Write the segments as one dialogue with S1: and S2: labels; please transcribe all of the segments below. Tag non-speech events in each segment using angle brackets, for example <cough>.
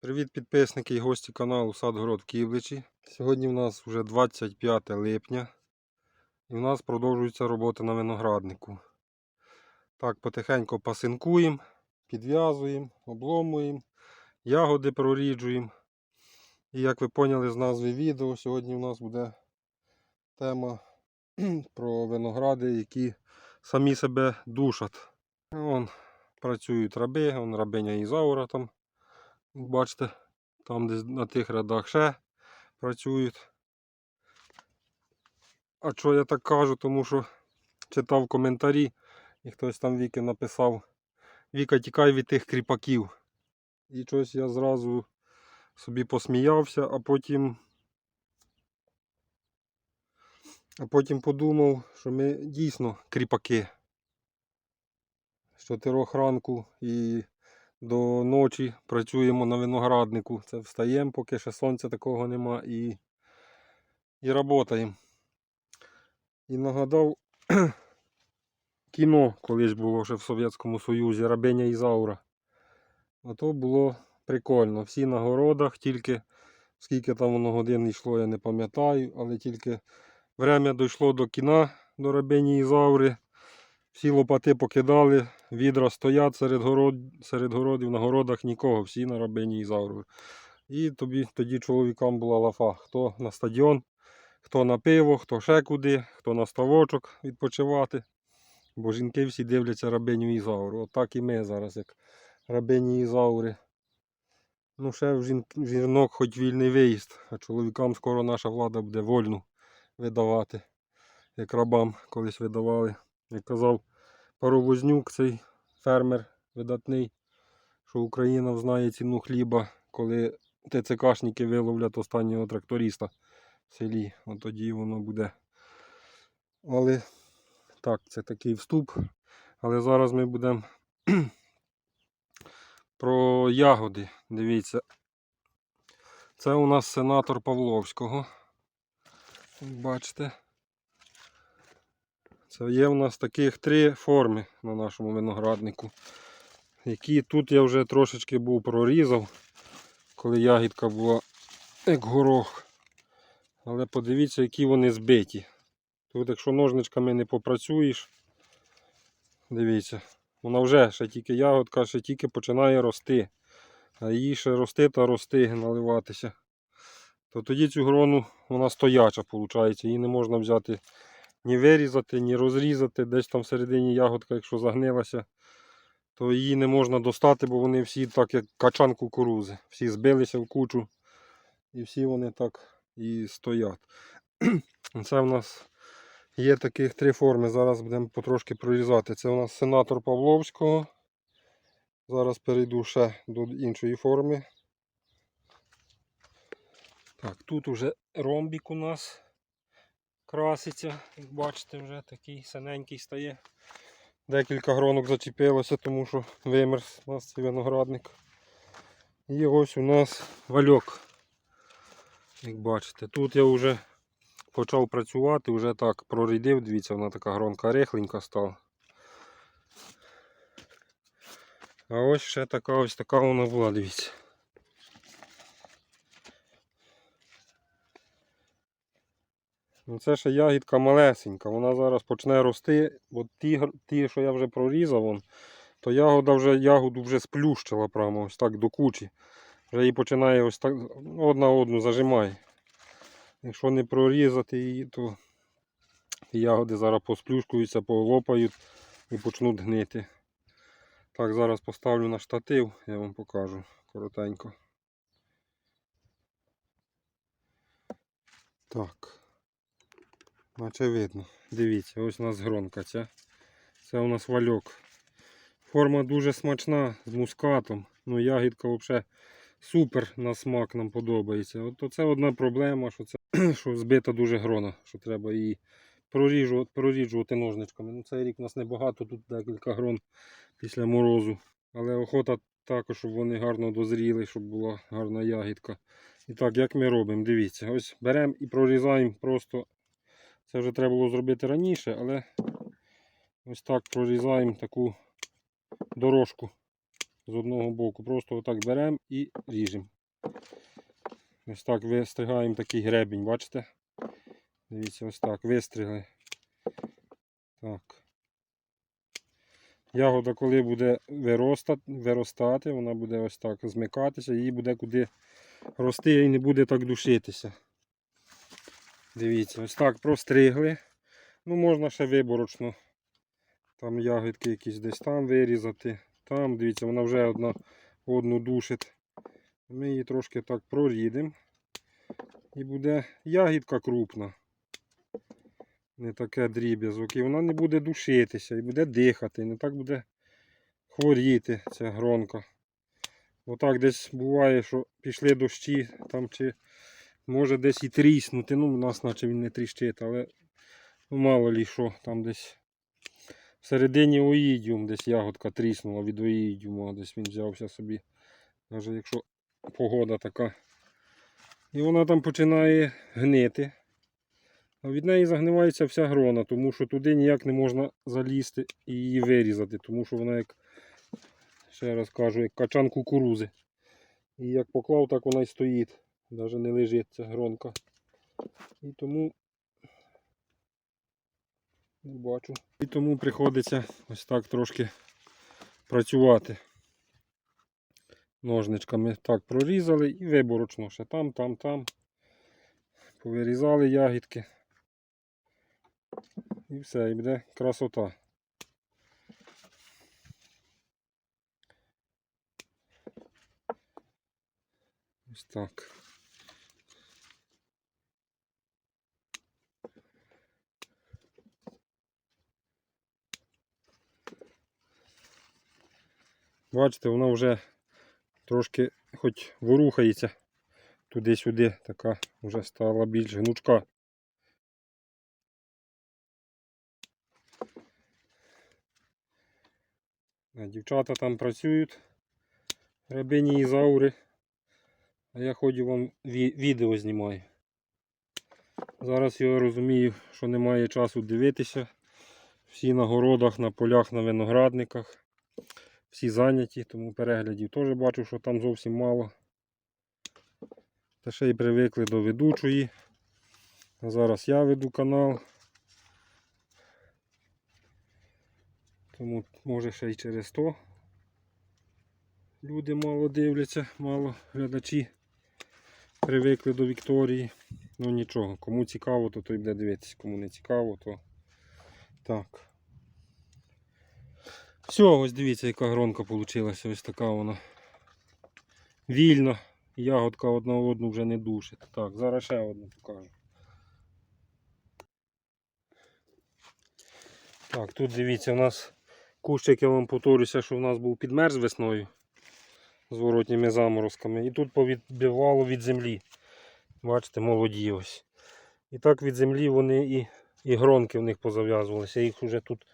S1: Привіт підписники і гості каналу Садгород в Київличі. Сьогодні в нас вже 25 липня і в нас продовжується робота на винограднику. Так, потихеньку пасинкуємо, підв'язуємо, обломуємо, ягоди проріджуємо. І як ви поняли з назви відео, сьогодні в нас буде тема <clears throat> про виногради, які самі себе душать. Вон працюють раби, вон рабиня Ізаура там. Бачите, там десь на тих рядах ще працюють. А що я так кажу, тому що читав коментарі і хтось там Віки написав Віка тікай від тих кріпаків. І щось я зразу собі посміявся, а потім а потім подумав, що ми дійсно кріпаки. З 4 ранку і до ночі працюємо на винограднику. Це встаємо, поки ще сонця такого нема і, і працюємо. І нагадав <clears throat> кіно колись було ще в Совєтському Союзі Рабиня Ізаура. А то було прикольно. Всі на городах, тільки скільки там воно годин йшло, я не пам'ятаю, але тільки время дійшло до кіна до Рабині Ізаури. Всі лопати покидали, відра стоять серед, город, серед городів, на городах нікого, всі на рабині Ізаурові. І тобі, тоді чоловікам була лафа. Хто на стадіон, хто на пиво, хто ще куди, хто на ставочок відпочивати. Бо жінки всі дивляться рабиню Ізауру. Отак і ми зараз, як рабині Ізаури. Ну, ще в жінок хоч вільний виїзд, а чоловікам скоро наша влада буде вольну видавати, як рабам колись видавали. Як казав Паровознюк, цей фермер видатний, що Україна знає ціну хліба, коли ТЦКшники виловлять останнього тракториста в селі. От тоді воно буде. Але так, це такий вступ. Але зараз ми будемо <clears throat> про ягоди. Дивіться. Це у нас сенатор Павловського. Бачите. Це є в нас таких три форми на нашому винограднику. Які тут я вже трошечки був прорізав, коли ягідка була як горох. Але подивіться, які вони збиті. Тут, якщо ножничками не попрацюєш, дивіться, вона вже ще тільки ягодка, ще тільки починає рости. А її ще рости та рости, наливатися. То тоді цю грону вона стояча, виходить. Її не можна взяти ні вирізати, ні розрізати. Десь там всередині ягодка, якщо загнилася, то її не можна достати, бо вони всі так, як качан кукурузи. Всі збилися в кучу. І всі вони так і стоять. <clears throat> Це в нас є таких три форми. Зараз будемо потрошки прорізати. Це у нас сенатор Павловського. Зараз перейду ще до іншої форми. Так, тут уже ромбік у нас краситься. Як бачите, вже такий синенький стає. Декілька гронок зачепилося, тому що вимерз у нас цей виноградник. І ось у нас вальок. Як бачите, тут я вже почав працювати, вже так прорідив, дивіться, вона така гронка рихленька стала. А ось ще така ось така вона була, дивіться. Ну, Це ще ягідка малесенька, вона зараз почне рости. От ті, ті, що я вже прорізав, вон, то ягода вже ягоду вже сплющила прямо ось так до кучі. Вже її починає ось так одна одну зажимає. Якщо не прорізати її, то ягоди зараз посплюшкуються, полопають і почнуть гнити. Так, зараз поставлю на штатив, я вам покажу коротенько. Так. Наче видно. Дивіться, ось у нас гронка ця. Це у нас вальок. Форма дуже смачна з мускатом. Ну, ягідка взагалі супер на смак нам подобається. От це одна проблема, що це <clears throat> що збита дуже грона, що треба її проріжувати, проріджувати ножничками. Ну, цей рік у нас небагато, тут декілька грон після морозу. Але охота також, щоб вони гарно дозріли, щоб була гарна ягідка. І так, як ми робимо? Дивіться, ось беремо і прорізаємо просто. Це вже треба було зробити раніше, але ось так прорізаємо таку дорожку з одного боку. Просто отак беремо і ріжемо. Ось так вистригаємо такий гребінь, бачите? Дивіться, ось так, вистригли. Так. Ягода, коли буде виростати, виростати, вона буде ось так змикатися, їй буде куди рости і не буде так душитися. Дивіться, ось так простригли. Ну, можна ще виборочно. Там ягідки якісь десь там вирізати. Там, дивіться, вона вже одна одну душить. Ми її трошки так прорідимо. І буде ягідка крупна. Не таке дріб'язок. І вона не буде душитися, і буде дихати, не так буде хворіти ця гронка. Отак десь буває, що пішли дощі, там чи може десь і тріснути. Ну, у нас наче він не тріщить, але мало лі що, там десь всередині оїдіум десь ягодка тріснула від оїдіуму, десь він взявся собі. Навіть якщо погода така. І вона там починає гнити. А від неї загнивається вся грона, тому що туди ніяк не можна залізти і її вирізати, тому що вона як, ще раз кажу, як качан кукурузи. І як поклав, так вона й стоїть. Навіть не лежить ця гронка. І тому не бачу. І тому приходиться ось так трошки працювати. Ножничками так прорізали і виборочно ще там, там, там. Повирізали ягідки. І все, і буде красота. Ось так. Бачите, вона вже трошки хоч ворухається туди-сюди, така вже стала більш гнучка. Дівчата там працюють, рабині Ізаури, а я ходжу вам відео знімаю. Зараз я розумію, що немає часу дивитися. Всі на городах, на полях, на виноградниках. Всі зайняті, тому переглядів теж бачу, що там зовсім мало. Та ще й привикли до ведучої. Зараз я веду канал. Тому може ще й через то люди мало дивляться, мало глядачі привикли до Вікторії. Ну нічого, кому цікаво, то той буде дивитися, кому не цікаво, то так. Все, ось дивіться, яка гронка вийшла. Ось така вона вільна. Ягодка одна одну вже не душить. Так, зараз ще одну покажу. Так, тут дивіться, у нас кущик, я вам повторюся, що в нас був підмерз весною з воротніми заморозками. І тут повідбивало від землі. Бачите, молоді ось. І так від землі вони і, і гронки в них позав'язувалися. Я їх вже тут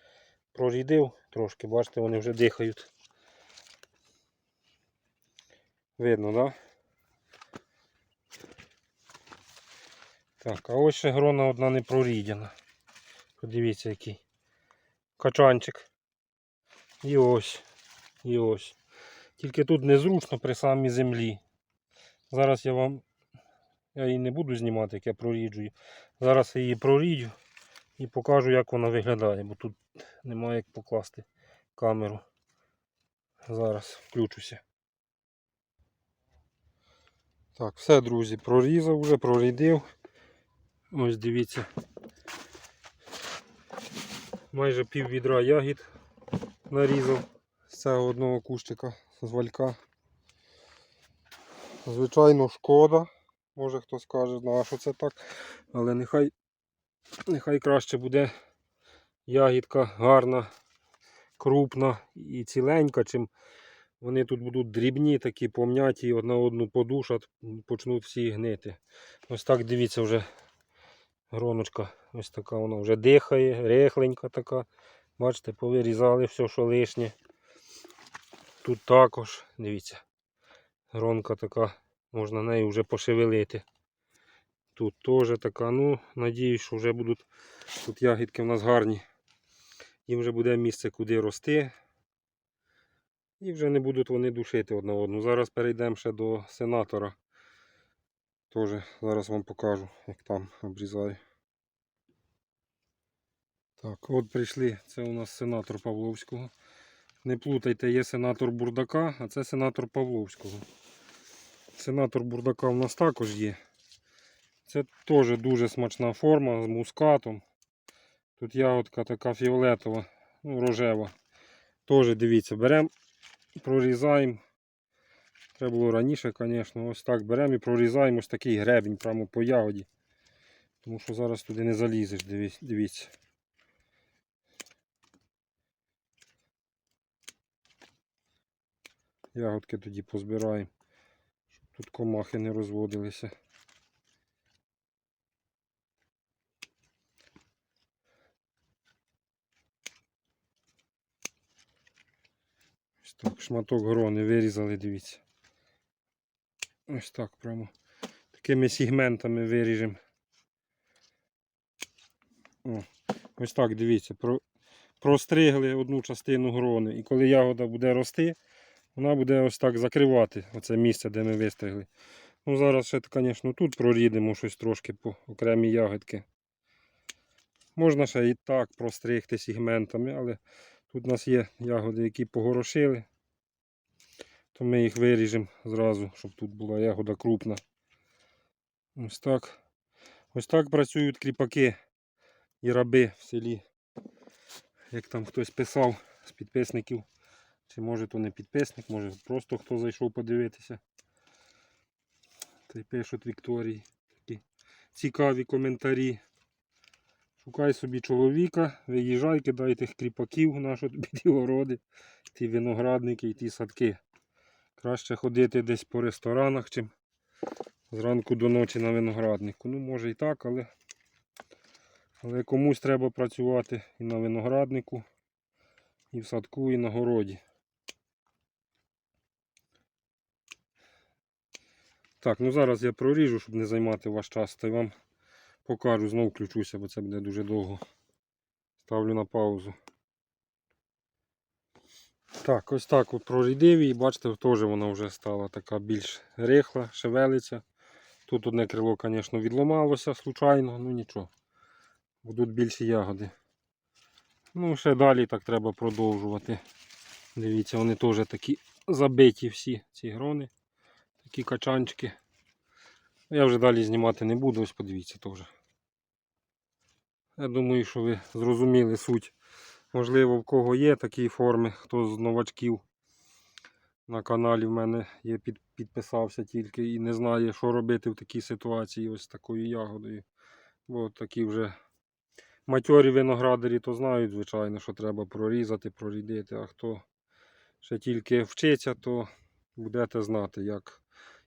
S1: прорідив трошки, бачите, вони вже дихають. Видно, так? Да? Так, а ось ще грона одна не прорідяна. Подивіться який. Качанчик. І ось. І ось. Тільки тут незручно при самій землі. Зараз я вам. Я її не буду знімати, як я проріджую. Зараз я її проріджу і покажу, як вона виглядає, бо тут немає як покласти камеру. Зараз включуся. Так, все, друзі, прорізав вже, прорідив. Ось дивіться. Майже пів відра ягід нарізав з цього одного кущика з валька. Звичайно, шкода. Може хто скаже, на що це так. Але нехай, нехай краще буде ягідка гарна, крупна і ціленька, чим вони тут будуть дрібні, такі помняті, одна одну подушать, почнуть всі гнити. Ось так дивіться вже гроночка. Ось така вона вже дихає, рехленька така. Бачите, повирізали все, що лишнє. Тут також, дивіться, гронка така, можна нею вже пошевелити. Тут теж така, ну, надіюсь, що вже будуть тут ягідки в нас гарні. Їм вже буде місце куди рости. І вже не будуть вони душити одна одну. Зараз перейдемо ще до сенатора. Тоже зараз вам покажу, як там обрізаю. Так, от прийшли. Це у нас сенатор Павловського. Не плутайте, є сенатор Бурдака, а це сенатор Павловського. Сенатор Бурдака у нас також є. Це теж дуже смачна форма з мускатом. Тут ягодка така фіолетова, ну, рожева. Теж дивіться, беремо, прорізаємо. Треба було раніше, звісно. Ось так беремо і прорізаємо ось такий гребінь прямо по ягоді. Тому що зараз туди не залізеш, дивіться. Ягодки тоді позбираємо, щоб тут комахи не розводилися. Так, шматок грони вирізали, дивіться. Ось так прямо. Такими сегментами виріжемо. Ось так, дивіться, про, простригли одну частину грони. І коли ягода буде рости, вона буде ось так закривати оце місце, де ми вистригли. Ну, зараз ще, звісно, тут прорідемо щось трошки по окремі ягодки. Можна ще і так простригти сегментами, але тут у нас є ягоди, які погорошили. То ми їх виріжемо зразу, щоб тут була ягода крупна. Ось так. Ось так працюють кріпаки і раби в селі. Як там хтось писав з підписників. Чи може то не підписник, може просто хто зайшов подивитися. Та й пишуть Вікторії такі цікаві коментарі. Шукай собі чоловіка, виїжджай, кидай тих кріпаків на що тобі ті ті виноградники і ті садки. Краще ходити десь по ресторанах, чим зранку до ночі на винограднику. Ну, може і так, але, але комусь треба працювати і на винограднику, і в садку, і на городі. Так, ну зараз я проріжу, щоб не займати ваш час, та й вам покажу, знову включуся, бо це буде дуже довго. Ставлю на паузу. Так, ось так от прорідив і бачите, теж вона вже стала така більш рихла, шевелиться. Тут одне крило, звісно, відламалося случайно, ну нічого. Будуть більші ягоди. Ну, ще далі так треба продовжувати. Дивіться, вони теж такі забиті всі ці грони, такі качанчики. Я вже далі знімати не буду, ось подивіться теж. Я думаю, що ви зрозуміли суть. Можливо, в кого є такі форми, хто з новачків на каналі в мене є під, підписався тільки і не знає, що робити в такій ситуації ось з такою ягодою. Бо такі вже матьорі виноградарі то знають, звичайно, що треба прорізати, прорідити. А хто ще тільки вчиться, то будете знати, як,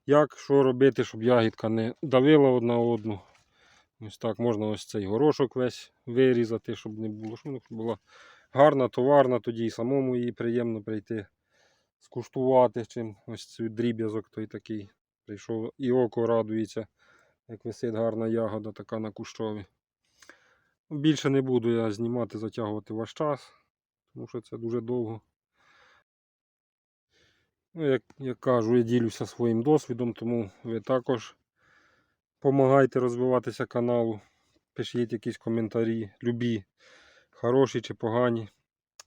S1: як що робити, щоб ягідка не давила одна одну. Ось так можна ось цей горошок весь вирізати, щоб не було, щоб була гарна, товарна, тоді і самому її приємно прийти скуштувати, чим ось цей дріб'язок той такий. Прийшов і око радується, як висить гарна ягода така на кущові. Більше не буду я знімати, затягувати ваш час, тому що це дуже довго. Ну, як, як кажу, я ділюся своїм досвідом, тому ви також допомагайте розвиватися каналу. Пишіть якісь коментарі, любі, хороші чи погані.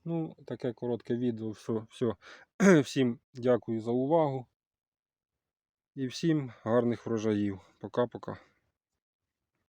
S1: Ну, таке коротке відео. Все, все. <clears throat> Всім дякую за увагу. І всім гарних врожаїв. Пока-пока.